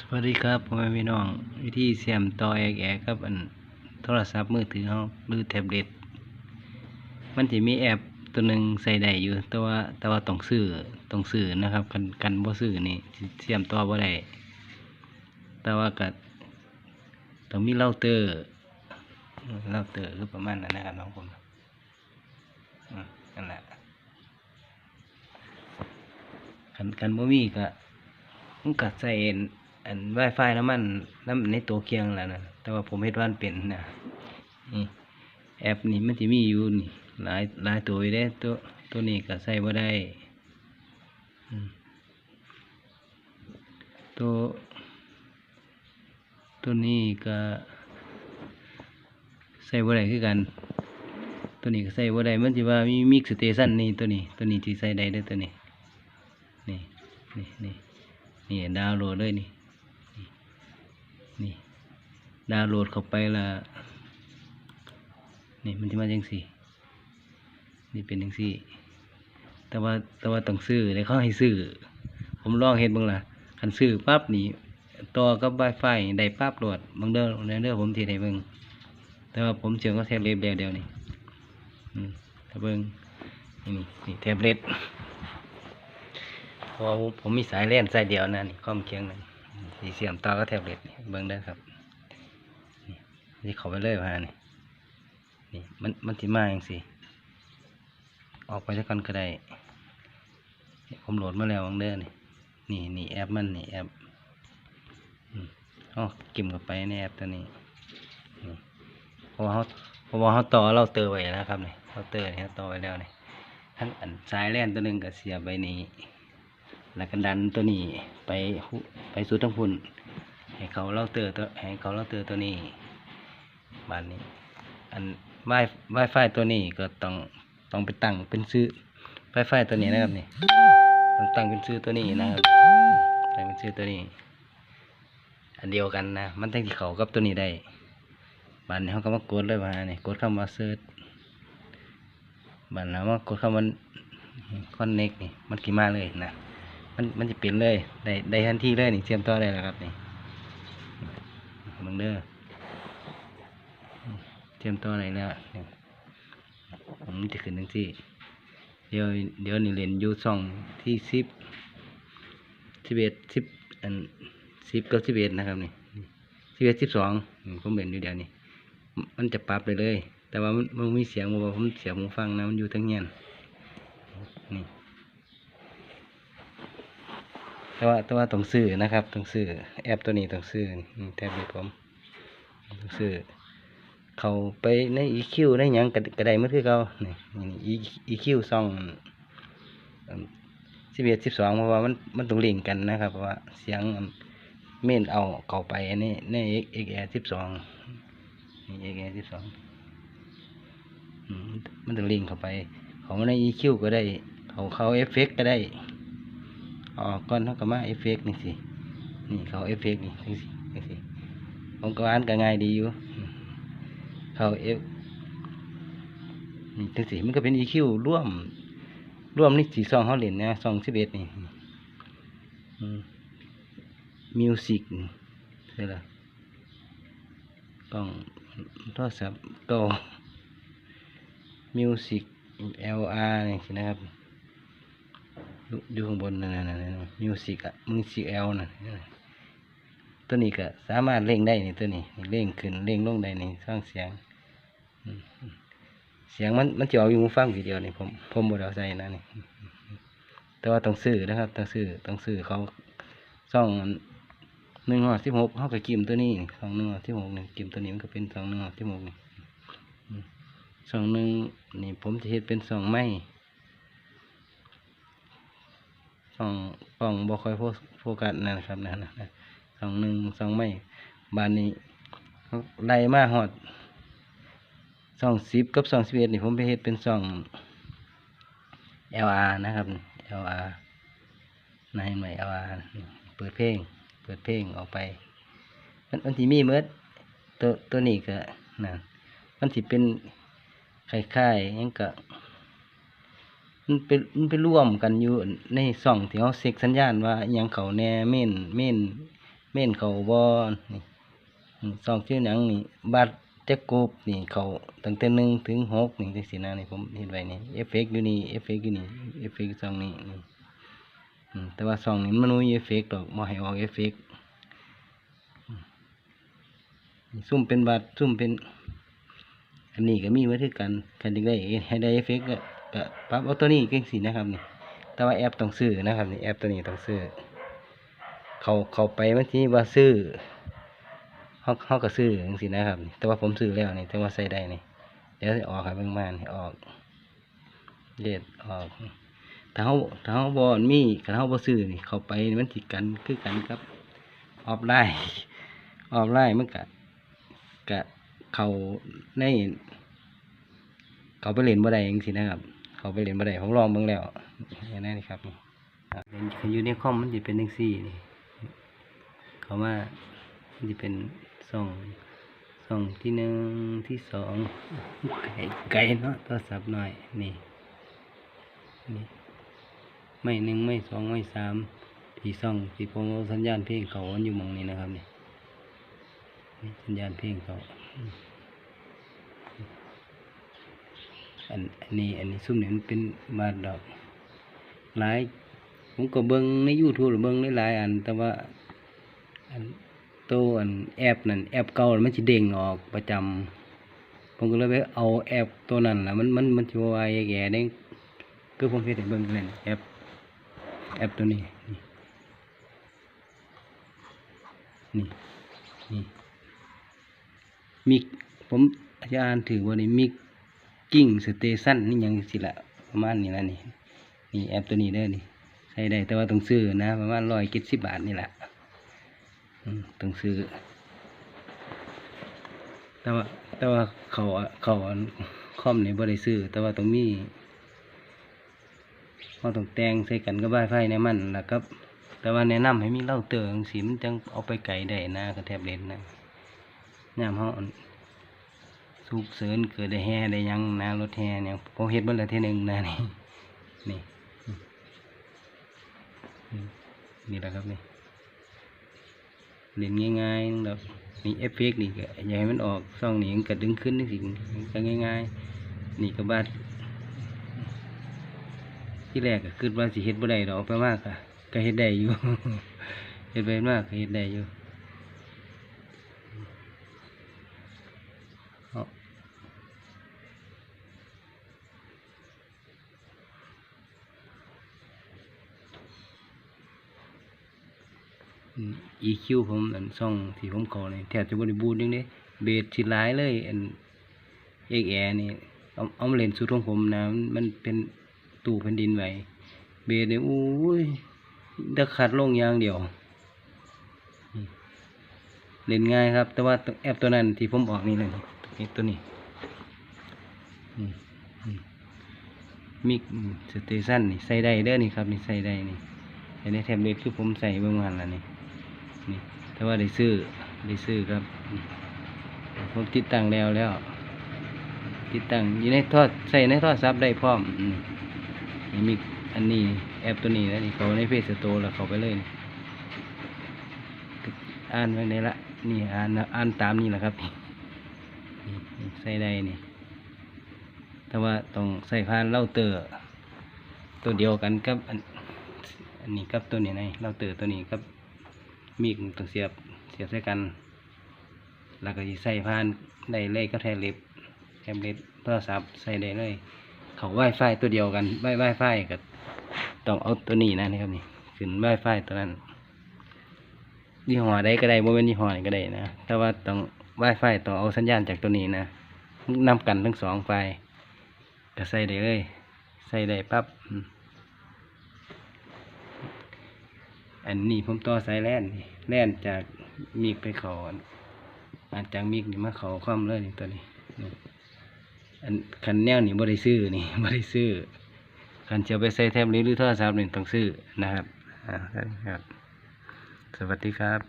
สวัสดีครับพ่อแม่พี่น้องวิธีเสียมต่อแอกแอกกับอันโทรศัพท์มือถือเราหรือแท็บเล็ตมันจะมีแอปตัวหนึ่งใส่ได้อยู่ แต่ว่าแต่ว่าต้องซื้อต้องซื้อนะครับ กันกันบ่ซื้อนี่เสียมต่อบ่ได้แต่ว่าก็ต้องมีเราเตอร์เราเตอร์คือประมาณนั้นนะครับน้องผมอืมนั่นแหละกันกันบ่มีก็ผมกัดใส่ อันอัน Wi-Fi แล้วมันน้ำในตัวเคียงแหล้วนะแต่ว่าผมเฮ็ดวามันเป็นนะนี่แอปนี่มันจะมีอยู่นี่หลายหลายตัวอยู่เด้ตัวตัวนี้ก็ใส่บ่ได้ตัวตัวนี้ก็ใส่บ่ได้คือกัน ตัวนี้ก็ใส่บ่ได้มันสิว่ามีมิกสเตชันนี่ตัวนี้ ตัวนี้ที่ใส่ได้ด้ตัวนี้นี่นี่นี่นี่ดาวน์โหลดเลยนี่ ดาวน์โหลดเข้าไปละนี่มันจะมาจังสี่ นี่เป็นจังสี่ แต่ว่าแต่ว่าต้องซื้อเลยเขาให้ซื้อ ผมลองเห็นบ้างละคันซื้อปั๊บนี่ต่อกับ Wi-Fi ได้ปั๊บโหลดบางเด้อในเด้อผมทีได้เบิ่งแต่ว่าผมเชื่อก็แท็บเล็ตเดียวเดียวนี่อืมถ้าเบิ่งนี่นี่แท็บเล็ตพราะว่าผมมีสายเล่นสายเดียวนะนี่ข้อมเคียงหนึ่งสีเสียมต่อก็แท็บเล็ตเบิ้งได้ครับ นี่เขาไปเลยว่านี่นี่มันมันที่มาอย่างสิออกไปสักกันก็ได้ผมโหลดมาแล้วบังเด้อนี่นี่นี่แอปมันนี่แอปอืมอ๋อกิมกับไปในแอปตัวนี้นี่เพราะว่าเขาเพราะว่าเขาต่อเราเตอร์ไว้นะครับนี่เราเตอร์นี่เขาต่อไว้แล้วนี่ทั้งอันสายแล่นตัวหนึ่งกับเสียบไปนี้แล้วก็ดันตัวนี้ไปไปสู่ทั้งพุ่นให้เขาเล่าเตอร์ตัวให้เขาเล่าเตอร์ตัวนี้ บานนี้ อันไวไวไฟตัวนี้ก็ต้องต้องไปตั้งเป็นซื้อไวไฟตัวนี้นะครับนี่ต้องตั้งเป็นซื้อตัวนี้นะครับตั้งเป็นซื้อตัวนี้ อันเดียวกันนะมันตั้งที่เขากับตัวนี้ได้บานนี้เขาก็มากดเลยว่านี่กดเข้ามาเซิร์ชบานแล้วมากดเข้ามาคอนเน็กนี่มันกี่มาเลยนะมันมันจะเปลี่ยนเลยได้ได้ทันทีเลยนี่เชื่อมต่อได้แล้วครับนี่มึงเด้อ เชื่อมต่อได้แล้วนี่มันจะขึ้นทั้งที่เดี๋ยวเดี๋ยวนี่เล่นอยู่ช่องที่สิบสิบเอ็ดสิบอันสิบกับสิบเอ็ดนะครับนี่สิบเอ็ดสิบสองผมเล่นอยู่เดี๋ยวนี้มันจะปรับเลยเลย แต่ว่ามันมีเสียงบอกผมเสียงหูฟังนะมันอยู่ทั้งเงี้ยนี่แต่ว่าแต่ว่าต้องซื้อนะครับต้องซื้อแอปตัวนี้ต้องซื้อแท็บเล็ตผมต้องซื้อ เขาไปใน EQ ในหยังกระกระไดมันคือเขานี่นี่ EQ ซ่องสิบเอ็ดสิบสองเพราะว่ามันมันต้องลิงก์กันนะครับ เพราะว่าเสียงเมนเอาเข้าไปอันนี้ใน XR สิบสองนี่ XR สิบสองมันต้องลิงก์เข้าไป เขาใน EQ ก็ได้ เขาเขาเอฟเฟกก็ได้ออกก่อนเขาก็มาเอฟเฟกนี่สินี่เขาเอฟเฟกนี่จังสิจังสิผมก็อ่านก็ง่ายดีอยู่ เขาเอฟนี่จังสิมันก็เป็น EQ ร่วม ร่วมนี่สีซองเขาเล่นนะซองสิบเอ็ดนี่มิวสิกใช่ละกล้องโทรศัพท์เก่ามิวสิก LR นี่สินะครับอยู่ข้างบนนั่นนั่นนั่นมิวสิกอะมิวสิกเอลนั่น ตัวนี้ก็สามารถเล่งได้นี่ตัวนี้เล่งขึ้นเล่งลงได้นี่สร้างเสียงเสียงมันมันจะเอาอยู่หูฟังทีเดียวนี่ผมผมบดเอาใส่นะนี่แต่ว่าต้องซื้อนะครับต้องซื้อต้องซื้อเขาซ่องหนึ่งหัวสิบหกเขาก็กิมตัวนี้สองหนึ่งหัวสิบหกนี่กิมตัวนี้มันก็เป็นสองหนึ่งหัวสิบหกนี่สองหนึ่งนี่ผมจะเห็ดเป็นสองไม้สองกล่องบอคอยโฟกัสนะครับนะนะ สองหนึ่งสองไม่บานนี้ไล่มาหอดสองสิบกับสองสิบเอ็ดนี่ผมไปเฮ็ดเป็นสอง LR นะครับ LR นายใหม่ LR เปิดเพลง เปิดเพลงออกไป มันมันที่มีเมื่อตัวตัวนี้ก็นะมันที่เป็นคล้ายๆยังก็มันเป็นมันไปร่วมกันอยู่ในส่องที่เขาเซ็กสัญญาณว่าอหยังเขาแน่เม่นเม่น เม่นเขาบอนี่ซองชื่อหนังนี่บัตรเจ็กกรุ๊ปนี่เขาตั้งแต่หนึ่งถึงหกนี่จังซี่นะนี่ผมเห็นไว้นี่เอฟเฟกต์อยู่นี่เอฟเฟกต์อยู่นี่เอฟเฟกต์ซองนี้นี่แต่ว่าซองนี้มันบ่มีเอฟเฟกต์ดอกบ่ให้ออกเอฟเฟกต์ซุ่มเป็นบัตรซุ่มเป็น อันนี้ก็มีไว้คือกันคันได้ให้ได้เอฟเฟกต์ก็ปรับเอาตัวนี้จังซี่นะครับนี่แต่ว่าแอปต้องซื้อนะครับนี่แอปตัวนี้ต้องซื้อ เขาเขาไปบางทีว่าซื้อเขาเขาก็ซื้อจังซี่นะครับ แต่ว่าผมซื้อแล้วนี่แต่ว่าใส่ได้นี่เดี๋ยวออกครับเบิ่งมานออกเลดออกถ้าเขาถ้าเขาบ่มีถ้าเขาบ่ซื้อนี่เขาไปมันสิกันคือกันครับออฟไลน์ออฟไลน์มันก็ก็เขาในเขาไปเล่นบ่ได้จังซี่นะครับ เขาไปเล่นบ่ได้ผมลองเบิ่งแล้วเห็นไหมนี่ครับนี่อะเป็นอยู่ในคอมมันสิเป็นจังซี่นี่ เขาว่าจะเป็นส่องส่องที่หนึ่งที่สองไก่ไก่เนาะโทรศัพท์หน่อยนี่นี่ไม่หนึ่งไม่สองไม่สามที่ส่องที่ผมเอาสัญญาณเพลงเขาอยู่มองนี้นะครับนี่นี่สัญญาณเพลงเขาอันอันนี้อันนี้ซุ่มนี่มันเป็นบาดดอกหลายผมก็เบิ่งใน YouTube หรือเบิ่งในหลายอัน แต่ว่า อันตัวอันแอปนั่นแอปเก่ามันสิเด้งออกประจำผมก็เลยไปเอาแอปตัวนั้นล่ะมันมันมันสิว่าแย่เด้งคือผมเฮ็ดให้เบิ่งนั่นแอปแอปตัวนี้นี่นี่นมิกผมอาจารย์ถือว่านี่มิกกิ้งสเตชันนี่ยังสิละประมาณนี้ละนี่นี่แอปตัวนี้เด้อนี่ใช้ได้แต่ว่าต้องซื้อนะประมาณร้อยเจ็ดสิบบาทนี่แหละ ต้องซื้อ แต่ว่า แต่ว่าเขาอะเขาคอมนี่บ่ได้ซื้อ แต่ว่าต้องมีเราต้องแต่งใส่กันกับบ้ายไฟในมันแล้วก็แต่ว่าแนะนำให้มีเหล้าเตอร์จังซี่มันจังเอาไปไกลได้นะกับแทบเล็ตนะยามเฮาสุกเสริญเกิดได้แห่ได้ยังนะรถแห่เนี่ยผมเฮ็ดเบิ่แล้วเทีนึงนะนี่นี่นี่แหละครับนี่ เล่นง่ายๆแบบนี่เอฟเฟกต์นี่ก็อย่าให้มันออกซ่องนี่ก็ดึงขึ้นนี่สิก็ง่ายๆ นี่ก็บาดที่แรกก็คือว่าสิเฮ็ดบ่ได้ดอกไปมากอะก็เฮ็ดได้อยู่ เฮ็ดไปมากก็เฮ็ดได้อยู่เอาอืม EQ ผมอันซ่องที่ผมขอนี่แทบจะบริบูรณ์จังเด้เบสสิหลายเลยอันเอกแอนี่เอาเอามเลนสุดของผมนะมันเป็นตู้แผ่นดินไหวเบสนี่ยอู้ยดักขัดลงอย่างเดียวเล่นง่ายครับ แต่ว่าแอปตัวนั้นที่ผมออกนี่เลยนี่ตัวนี้มิกสเตชันนี่ใส่ได้เด้อนี่ครับนี่ใส่ได้นี่ไอ้ในแท็บเล็ตคือผมใส่เบิ่งหันละนี่นี่ แต่ว่าได้ซื้อได้ซื้อครับ ผมติดตั้งแล้วแล้ว ติดตั้งอยู่ในทอดใส่ในทอดซับได้พร้อมอืมนี่มีอันนี้แอปตัวนี้นะนี่เขาในเพจสโตร์แล้วเขาไปเลยอ่านไว้ในละนี่อ่านอ่านตามนี่แหละครับใส่ได้นี่แต่ว่าต้องใส่พานเล่าเตอร์ตัวเดียวกันกับอันอันนี้กับตัวนี้ไงเล่าเตอร์ตัวนี้กับ มีดต้องเสียบเสียบใส่กัน แล้วก็ใส่พานได้เลยก็แทนเล็บแทนเล็บโทรศัพท์ใส่ได้เลย เขาไวไฟตัวเดียวกันไวไวไฟก็ต้องเอาตัวนี้นะนี่ครับนี่ขึ้นไวไฟตัวนั้นยี่ห้อใดก็ได้โมเมนยี่ห้อไหนก็ได้นะแต่ว่าต้องไวไฟต้องเอาสัญญาณจากตัวนี้นะนำกันทั้งสองไฟก็ใส่ได้เลย ใส่ได้ปั๊บม อันนี้ผมต่อสายแล่นนี่แล่นจากมีกไปเขาอันอาจากมีกนี่มาเขาคว่ำเลยนี่ตัวนี้อันคันแนวนี่บ่ได้ซื้อนี่บ่ได้ซื้อคันจะเอาไปใส่แท็บเล็ตหรือโทรศัพท์นี่ต้องซื้อนะครับอ่าครับ สวัสดีครับ